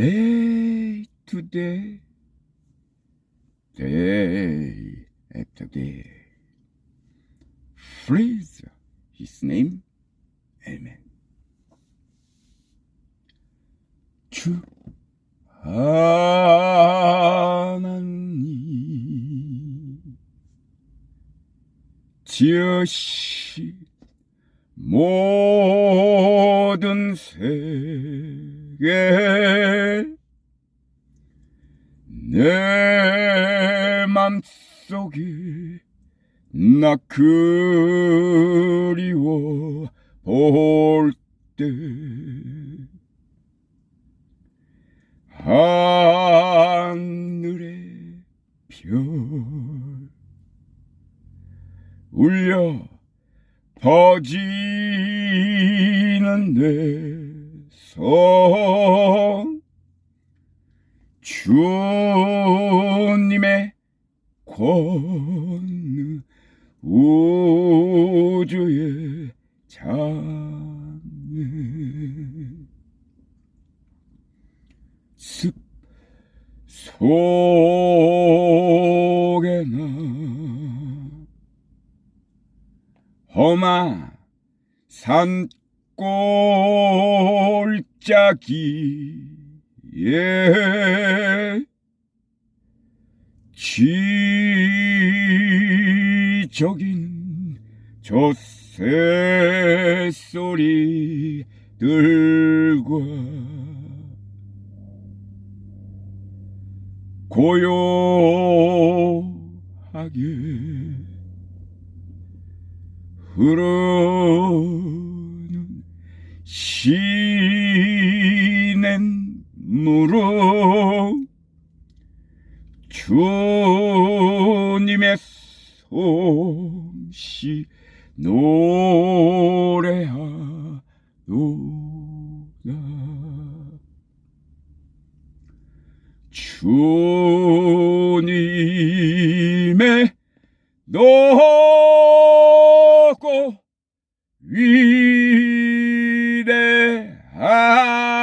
day to day, day after day. Praise His name. Amen. 주 하나님 지으시 모든 세계 내 맘속에 나 그리워 볼 때 하늘의 별 울려 퍼지는 내 성 주님의 권능 우주의 장애 습 속에 나 험한 산 골짜기에 지적인 저 새소리들과 고요하게 흐르는 시냇물로 주님의 솜씨 노래하노라. 주님의 높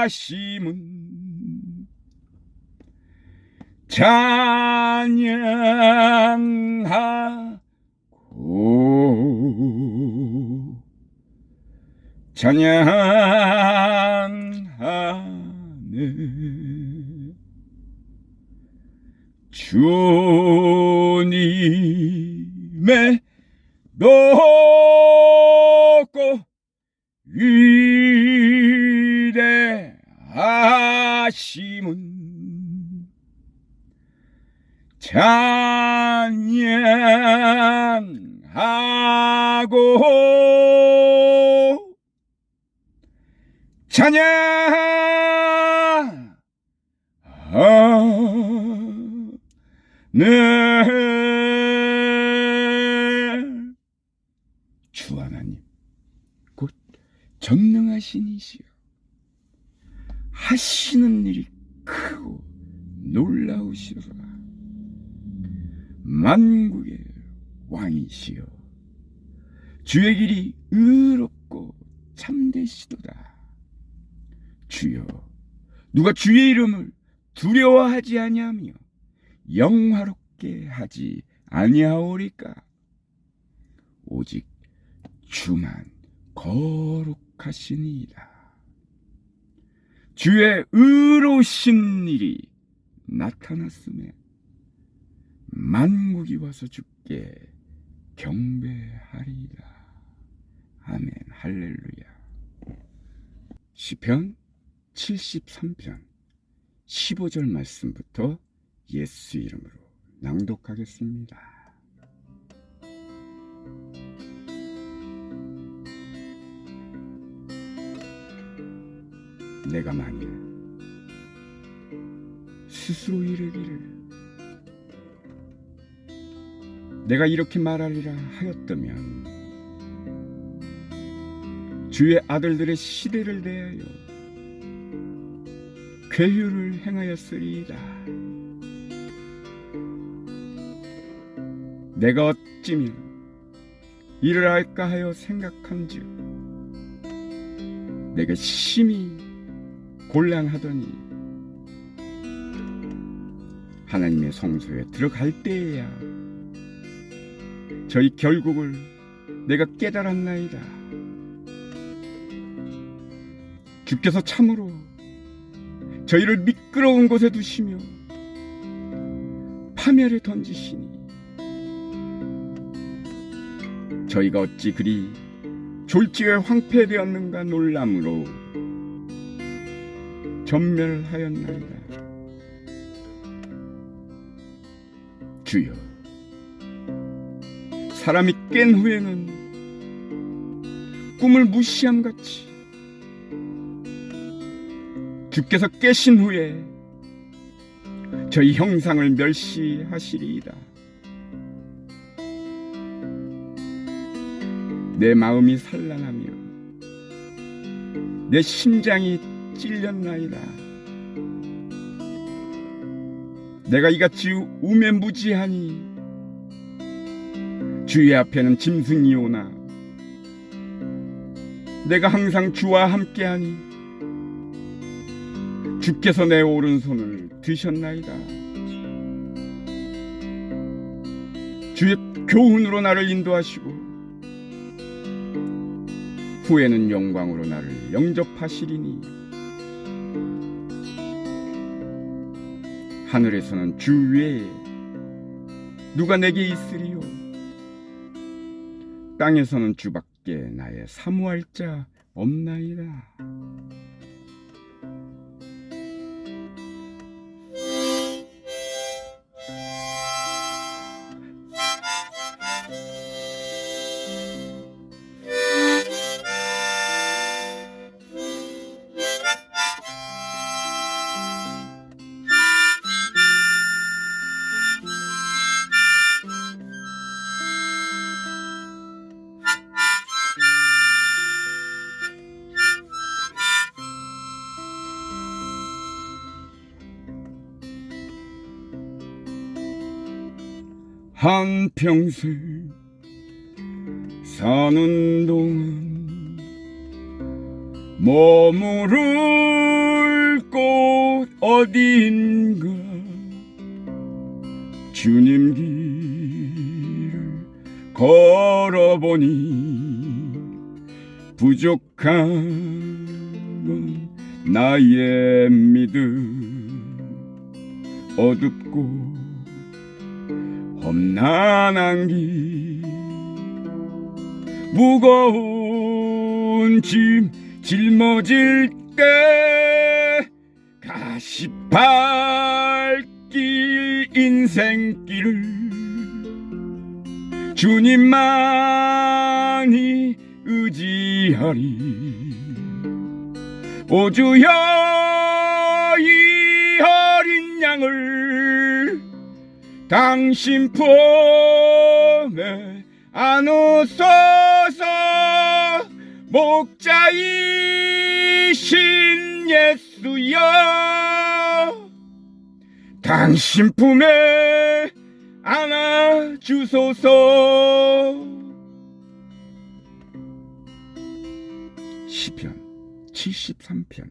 하심은 찬양하고 찬양하네 주님의 높고 위 하심은 찬양하고 찬양 네. 주 하나님, 곧 전능하신 이시여, 하시는 일이 크고 놀라우시로라. 만국의 왕이시여, 주의 길이 의롭고 참되시도다. 주여, 누가 주의 이름을 두려워하지 아니하며 영화롭게 하지 아니하오리까 오직 주만 거룩하시니이다 주의 의로우신 일이 나타났음에 만국이 와서 주께 경배하리이다 아멘. 할렐루야. 시편 73편 15절 말씀부터 예수 이름으로 낭독하겠습니다. 내가 만일 스스로 이르기를 내가 이렇게 말하리라 하였다면 주의 아들들의 시대를 대하여 괴유를 행하였으리이다. 내가 어찌면 이를 할까 하여 생각한즉 내가 심히 곤란하더니 하나님의 성소에 들어갈 때에야 저희 결국을 내가 깨달았나이다. 주께서 참으로 저희를 미끄러운 곳에 두시며 파멸에 던지시니 저희가 어찌 그리 졸지에 황폐되었는가 놀람으로 전멸하였나이다. 주여, 사람이 깬 후에는 꿈을 무시함 같이 주께서 깨신 후에 저희 형상을 멸시하시리이다. 내 마음이 산란하며 내 심장이 찔렸나이다. 내가 이같이 우매무지하니 주의 앞에는 짐승이 오나 내가 항상 주와 함께하니 주께서 내 오른손을 드셨나이다. 주의 교훈으로 나를 인도하시고 후에는 영광으로 나를 영접하시리니 하늘에서는 주 외에 누가 내게 있으리요? 땅에서는 주밖에 나의 사모할 자 없나이다 한평생 사는 동안 머무를 곳 어디인가 주님 길을 걸어보니 부족한 건 나의 믿음. 어둡고 험난한 길 무거운 짐 짊어질 때 가시밭길 인생길을 주님만이 의지하리. 오주여 이 어린 양을 당신 품에 안으소서 목자이신 예수여 당신 품에 안아주소서 시편 73편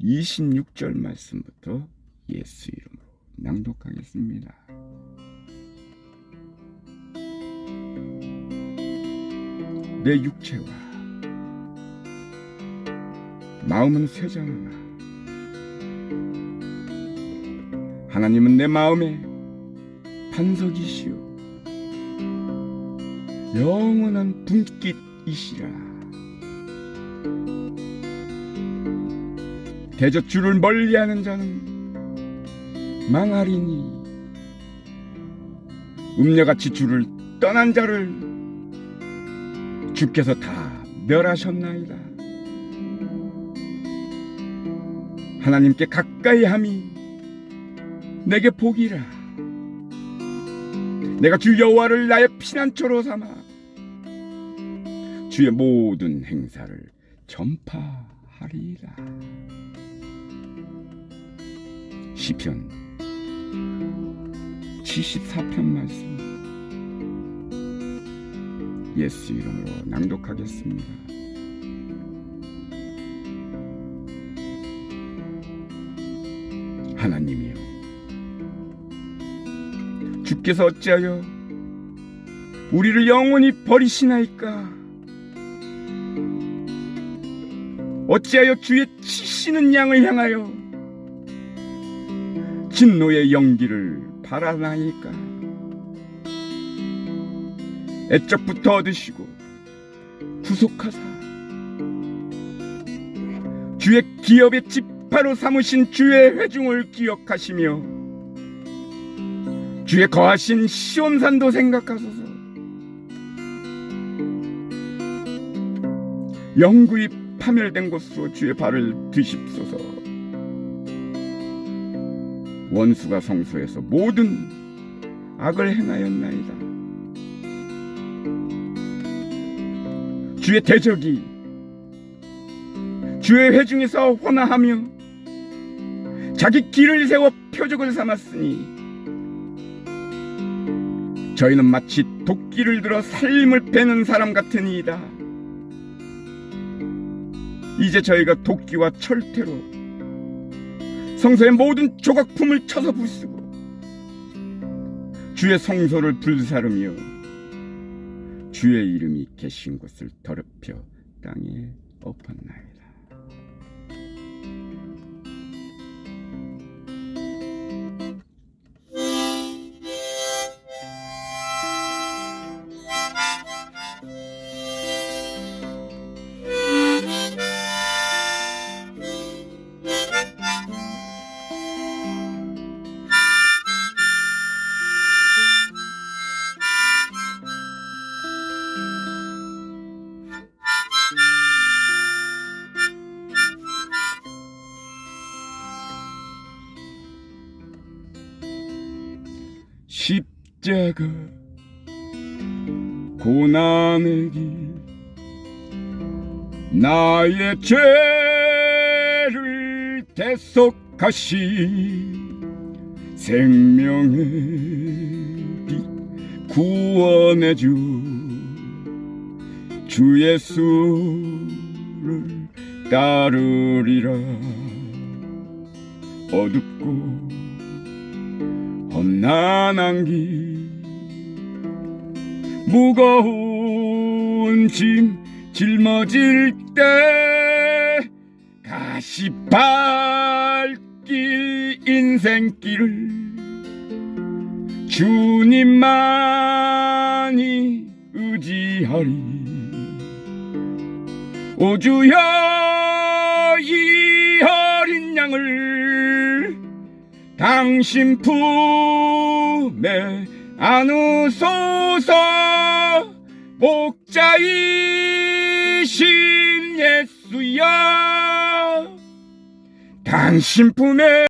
26절 말씀부터 예수 이름으로 낭독하겠습니다. 내 육체와 마음은 쇠장하나? 하나님은 내 마음에 반석이시오. 영원한 분깃이시라. 대저 주를 멀리하는 자는 망하리니. 음녀같이 주를 떠난 자를 주께서 다 멸하셨나이다. 하나님께 가까이 함이 내게 복이라. 내가 주 여호와를 나의 피난처로 삼아 주의 모든 행사를 전파하리라. 시편 74편 말씀 예수 이름으로 낭독하겠습니다. 하나님이여 주께서 어찌하여 우리를 영원히 버리시나이까? 어찌하여 주의 치시는 양을 향하여 진노의 연기를 바라나이까? 애적부터 얻으시고 구속하사 주의 기업의 지파로 삼으신 주의 회중을 기억하시며 주의 거하신 시온산도 생각하소서. 영구히 파멸된 곳으로 주의 발을 드십소서. 원수가 성소에서 모든 악을 행하였나이다 주의 대적이 주의 회중에서 혼화하며 자기 길을 세워 표적을 삼았으니 저희는 마치 도끼를 들어 살림을 베는 사람 같으니이다. 이제 저희가 도끼와 철퇴로 성소의 모든 조각품을 쳐서 부수고 주의 성소를 불사르며 주의 이름이 계신 곳을 더럽혀 땅에 엎었나이다. 십자가 고난의 길 나의 죄를 대속하시 생명의 빛 구원해 주 주 예수를 따르리라. 어둡고 험난한 길. 무거운 짐 짊어질 때 가시밭길 인생길을 주님만이 의지하리. 오주여 당신 품에 안으소서 목자이신 예수여. 당신 품에